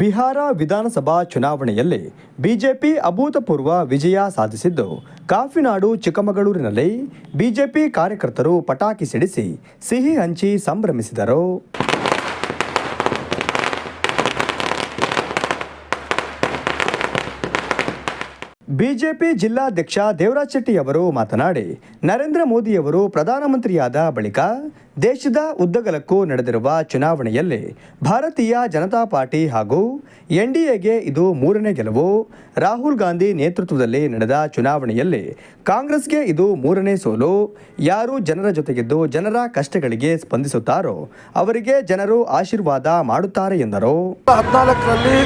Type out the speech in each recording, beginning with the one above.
ಬಿಹಾರ ವಿಧಾನಸಭಾ ಚುನಾವಣೆಯಲ್ಲಿ ಬಿಜೆಪಿ ಅಭೂತಪೂರ್ವ ವಿಜಯ ಸಾಧಿಸಿದ್ದು, ಕಾಫಿನಾಡು, ಚಿಕ್ಕಮಗಳೂರಿನಲ್ಲಿ ಬಿಜೆಪಿ ಕಾರ್ಯಕರ್ತರು ಪಟಾಕಿ ಸಿಡಿಸಿ ಸಿಹಿ ಹಂಚಿ ಸಂಭ್ರಮಿಸಿದರು. ಬಿಜೆಪಿ ಜಿಲ್ಲಾಧ್ಯಕ್ಷ ದೇವರಾಜ್ ಶೆಟ್ಟಿ ಅವರು ಮಾತನಾಡಿ, ನರೇಂದ್ರ ಮೋದಿಯವರು ಪ್ರಧಾನಮಂತ್ರಿಯಾದ ಬಳಿಕ ದೇಶದ ಉದ್ದಗಲಕ್ಕೂ ನಡೆದಿರುವ ಚುನಾವಣೆಯಲ್ಲಿ ಭಾರತೀಯ ಜನತಾ ಪಾರ್ಟಿ ಹಾಗೂ ಎನ್ಡಿಎಗೆ ಇದು ಮೂರನೇ ಗೆಲುವು. ರಾಹುಲ್ ಗಾಂಧಿ ನೇತೃತ್ವದಲ್ಲಿ ನಡೆದ ಚುನಾವಣೆಯಲ್ಲಿ ಕಾಂಗ್ರೆಸ್ಗೆ ಇದು ಮೂರನೇ ಸೋಲು. ಯಾರು ಜನರ ಜೊತೆಗಿದ್ದು ಜನರ ಕಷ್ಟಗಳಿಗೆ ಸ್ಪಂದಿಸುತ್ತಾರೋ ಅವರಿಗೆ ಜನರು ಆಶೀರ್ವಾದ ಮಾಡುತ್ತಾರೆ ಎಂದರು. ಹದಿನಾಲ್ಕರಲ್ಲಿ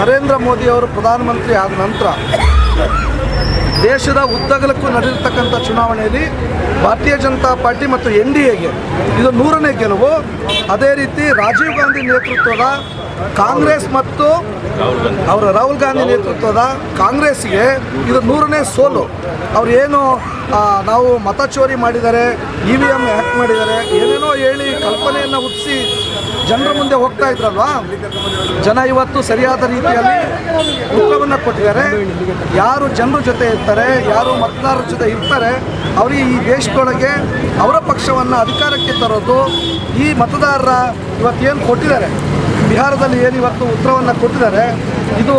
ನರೇಂದ್ರ ಮೋದಿ ಅವರು ಪ್ರಧಾನಮಂತ್ರಿ ಆದ ನಂತರ ದೇಶದ ಉದ್ದಗಲಕ್ಕೂ ನಡೆದಿರ್ತಕ್ಕಂಥ ಚುನಾವಣೆಯಲ್ಲಿ ಭಾರತೀಯ ಜನತಾ ಪಾರ್ಟಿ ಮತ್ತು ಎನ್ ಡಿ ಎಗೆ ಇದು ನೂರನೇ ಗೆಲುವು. ಅದೇ ರೀತಿ ರಾಜೀವ್ ಗಾಂಧಿ ನೇತೃತ್ವದ ಕಾಂಗ್ರೆಸ್ ಮತ್ತು ಅವರ ರಾಹುಲ್ ಗಾಂಧಿ ನೇತೃತ್ವದ ಕಾಂಗ್ರೆಸ್ಗೆ ಇದು ನೂರನೇ ಸೋಲು. ಅವ್ರು ಏನು ನಾವು ಮತ ಚೋರಿ ಮಾಡಿದ್ದಾರೆ, ಇ ವಿ ಎಂ ಹ್ಯಾಕ್ ಮಾಡಿದ್ದಾರೆ ಹೇಳಿ ಕಲ್ಪನೆಯನ್ನು ಹುಟ್ಟಿಸಿ ಜನರ ಮುಂದೆ ಹೋಗ್ತಾ ಇದ್ರಲ್ವಾ? ಜನ ಇವತ್ತು ಸರಿಯಾದ ರೀತಿಯಲ್ಲಿ ಉತ್ತರವನ್ನು ಕೊಟ್ಟಿದ್ದಾರೆ. ಯಾರು ಜನರ ಜೊತೆ ಇರ್ತಾರೆ, ಯಾರು ಮತದಾರರ ಜೊತೆ ಇರ್ತಾರೆ ಅವರಿಗೆ ಈ ದೇಶದೊಳಗೆ ಅವರ ಪಕ್ಷವನ್ನು ಅಧಿಕಾರಕ್ಕೆ ತರೋದು ಈ ಮತದಾರರ ಇವತ್ತೇನು ಕೊಟ್ಟಿದ್ದಾರೆ? ಬಿಹಾರದಲ್ಲಿ ಏನು ಇವತ್ತು ಉತ್ತರವನ್ನು ಕೊಟ್ಟಿದ್ದಾರೆ, ಇದು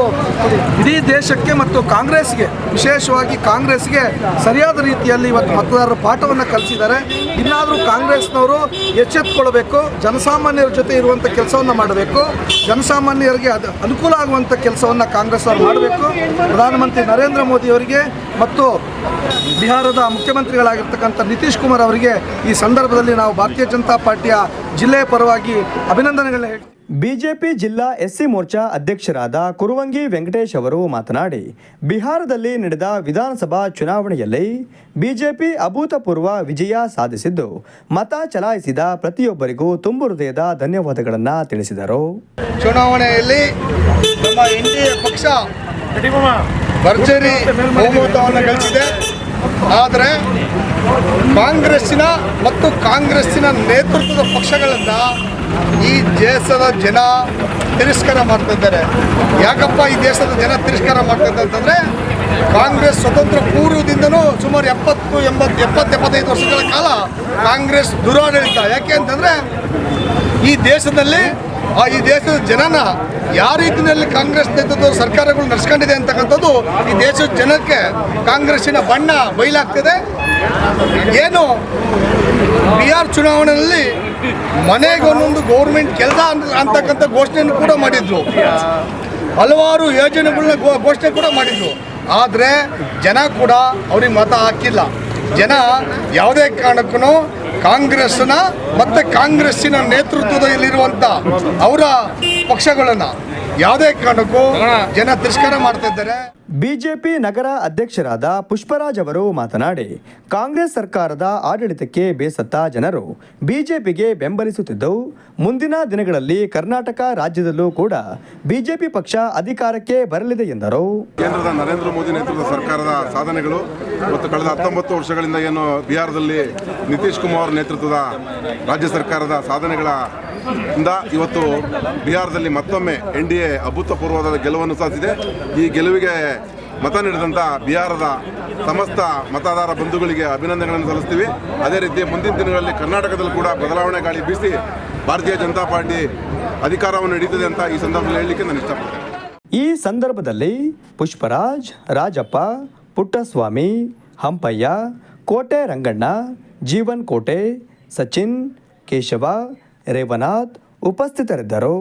ಇಡೀ ದೇಶಕ್ಕೆ ಮತ್ತು ಕಾಂಗ್ರೆಸ್ಗೆ, ವಿಶೇಷವಾಗಿ ಕಾಂಗ್ರೆಸ್ಗೆ ಸರಿಯಾದ ರೀತಿಯಲ್ಲಿ ಇವತ್ತು ಮತದಾರರು ಪಾಠವನ್ನು ಕಲಿಸಿದ್ದಾರೆ. ಇನ್ನಾದರೂ ಕಾಂಗ್ರೆಸ್ನವರು ಎಚ್ಚೆತ್ತುಕೊಳ್ಬೇಕು ಜನಸಾಮಾನ್ಯರ ಜೊತೆ ಇರುವಂಥ ಕೆಲಸವನ್ನು ಮಾಡಬೇಕು, ಜನಸಾಮಾನ್ಯರಿಗೆ ಅದು ಅನುಕೂಲ ಆಗುವಂಥ ಕೆಲಸವನ್ನು ಕಾಂಗ್ರೆಸ್ ಅವರು ಮಾಡಬೇಕು. ಪ್ರಧಾನಮಂತ್ರಿ ನರೇಂದ್ರ ಮೋದಿಯವರಿಗೆ ಮತ್ತು ಬಿಹಾರದ ಮುಖ್ಯಮಂತ್ರಿಗಳಾಗಿರ್ತಕ್ಕಂಥ ನಿತೀಶ್ ಕುಮಾರ್ ಅವರಿಗೆ ಈ ಸಂದರ್ಭದಲ್ಲಿ ನಾವು ಭಾರತೀಯ ಜನತಾ ಪಾರ್ಟಿಯ ಜಿಲ್ಲೆಯ ಪರವಾಗಿ ಅಭಿನಂದನೆಗಳನ್ನ ಹೇಳ್ತೀವಿ. ಬಿಜೆಪಿ ಜಿಲ್ಲಾ ಎಸ್ಸಿ ಮೋರ್ಚಾ ಅಧ್ಯಕ್ಷರಾದ ಕುರುವಂಗಿ ವೆಂಕಟೇಶ್ ಅವರು ಮಾತನಾಡಿ ಬಿಹಾರದಲ್ಲಿ ನಡೆದ ವಿಧಾನಸಭಾ ಚುನಾವಣೆಯಲ್ಲಿ ಬಿಜೆಪಿ ಅಭೂತಪೂರ್ವ ವಿಜಯ ಸಾಧಿಸಿದ್ದು ಮತ ಚಲಾಯಿಸಿದ ಪ್ರತಿಯೊಬ್ಬರಿಗೂ ತುಂಬು ಹೃದಯದ ಧನ್ಯವಾದಗಳನ್ನು ತಿಳಿಸಿದರು. ಚುನಾವಣೆಯಲ್ಲಿ ನಮ್ಮ ಎನ್ ಡಿ ಎ ಪಕ್ಷ ಭರ್ಜರಿ ಬಹುಮತವನ್ನು ಗಳಿಸಿದೆ. ಆದರೆ ಕಾಂಗ್ರೆಸ್ಸಿನ ಮತ್ತು ಕಾಂಗ್ರೆಸ್ಸಿನ ನೇತೃತ್ವದ ಪಕ್ಷಗಳನ್ನು ಈ ದೇಶದ ಜನ ತಿರಸ್ಕಾರ ಮಾಡ್ತಾ ಇದ್ದಾರೆ. ಯಾಕಪ್ಪ ಈ ದೇಶದ ಜನ ತಿರಸ್ಕಾರ ಮಾಡ್ತಾ ಇದ್ದಾರೆ ಅಂತಂದರೆ ಕಾಂಗ್ರೆಸ್ ಸ್ವತಂತ್ರ ಪೂರ್ವದಿಂದನೂ ಸುಮಾರು ಎಪ್ಪತ್ತು, ಎಂಬತ್ತು, ಎಪ್ಪತ್ತು, ಎಪ್ಪತ್ತೈದು ವರ್ಷಗಳ ಕಾಲ ಕಾಂಗ್ರೆಸ್ ದುರಾಡಳಿತ. ಯಾಕೆ ಅಂತಂದರೆ ಈ ದೇಶದಲ್ಲಿ ಆ ಈ ದೇಶದ ಜನನ ಯಾವ ರೀತಿಯಲ್ಲಿ ಕಾಂಗ್ರೆಸ್ ನೇತೃತ್ವದ ಸರ್ಕಾರಗಳು ನಡೆಸ್ಕೊಂಡಿದೆ ಅಂತಕ್ಕಂಥದ್ದು ಈ ದೇಶದ ಜನಕ್ಕೆ ಕಾಂಗ್ರೆಸ್ಸಿನ ಬಣ್ಣ ಬಯಲಾಗ್ತದೆ. ಏನು ಬಿಹಾರ್ ಚುನಾವಣೆಯಲ್ಲಿ ಮನೆಗೆ ಒಂದೊಂದು ಗೌರ್ಮೆಂಟ್ ಕೆಲಸ ಅಂತಕ್ಕಂಥ ಘೋಷಣೆಯನ್ನು ಕೂಡ ಮಾಡಿದ್ರು. ಹಲವಾರು ಯೋಜನೆಗಳನ್ನ ಘೋಷಣೆ ಕೂಡ ಮಾಡಿದ್ರು. ಆದರೆ ಜನ ಕೂಡ ಅವ್ರಿಗೆ ಮತ ಹಾಕಿಲ್ಲ. ಜನ ಯಾವುದೇ ಕಾರಣಕ್ಕೂ ಕಾಂಗ್ರೆಸ್ನ ಮತ್ತೆ ಕಾಂಗ್ರೆಸ್ಸಿನ ನೇತೃತ್ವದಲ್ಲಿರುವಂಥ ಅವರ ಪಕ್ಷಗಳನ್ನು ಯಾವುದೇ ಕಾರಣಕ್ಕೂ ಜನ ತಿರಸ್ಕಾರ ಮಾಡ್ತಾ ಇದ್ದಾರೆ. ಬಿಜೆಪಿ ನಗರ ಅಧ್ಯಕ್ಷರಾದ ಪುಷ್ಪರಾಜ್ ಅವರು ಮಾತನಾಡಿ ಕಾಂಗ್ರೆಸ್ ಸರ್ಕಾರದ ಆಡಳಿತಕ್ಕೆ ಬೇಸತ್ತ ಜನರು ಬಿಜೆಪಿಗೆ ಬೆಂಬಲಿಸುತ್ತಿದ್ದವು. ಮುಂದಿನ ದಿನಗಳಲ್ಲಿ ಕರ್ನಾಟಕ ರಾಜ್ಯದಲ್ಲೂ ಕೂಡ ಬಿಜೆಪಿ ಪಕ್ಷ ಅಧಿಕಾರಕ್ಕೆ ಬರಲಿದೆ ಎಂದರು. ಕೇಂದ್ರದ ನರೇಂದ್ರ ಮೋದಿ ನೇತೃತ್ವದ ಸರ್ಕಾರದ ಸಾಧನೆಗಳು ಮತ್ತು ಕಳೆದ ಹತ್ತೊಂಬತ್ತು ವರ್ಷಗಳಿಂದ ಏನು ಬಿಹಾರದಲ್ಲಿ ನಿತೀಶ್ ಕುಮಾರ್ ನೇತೃತ್ವದ ರಾಜ್ಯ ಸರ್ಕಾರದ ಸಾಧನೆಗಳ ಇಂದ ಇವತ್ತು ಬಿಹಾರದಲ್ಲಿ ಮತ್ತೊಮ್ಮೆ ಎನ್ ಡಿ ಎ ಅಭೂತಪೂರ್ವವಾದ ಗೆಲುವನ್ನು ಸಾಧಿಸಿದೆ. ಈ ಗೆಲುವಿಗೆ ಮತ ನೀಡಿದಂಥ ಬಿಹಾರದ ಸಮಸ್ತ ಮತದಾರ ಬಂಧುಗಳಿಗೆ ಅಭಿನಂದನೆಗಳನ್ನು ಸಲ್ಲಿಸ್ತೀವಿ. ಅದೇ ರೀತಿ ಮುಂದಿನ ದಿನಗಳಲ್ಲಿ ಕರ್ನಾಟಕದಲ್ಲಿ ಕೂಡ ಬದಲಾವಣೆ ಗಾಳಿ ಬೀಸಿ ಭಾರತೀಯ ಜನತಾ ಪಾರ್ಟಿ ಅಧಿಕಾರವನ್ನು ಹಿಡಿತದೆ ಅಂತ ಈ ಸಂದರ್ಭದಲ್ಲಿ ಹೇಳಲಿಕ್ಕೆ ನಾನು ಇಷ್ಟಪಡ್ತೇನೆ. ಈ ಸಂದರ್ಭದಲ್ಲಿ ಪುಷ್ಪರಾಜ್, ರಾಜಪ್ಪ ಪುಟ್ಟಸ್ವಾಮಿ ಹಂಪಯ್ಯ ಕೋಟೆ ರಂಗಣ್ಣ ಜೀವನ್ ಕೋಟೆ ಸಚಿನ್ ಕೇಶವ ರೇವನಾಥ್ ಉಪಸ್ಥಿತರಿದ್ದರು.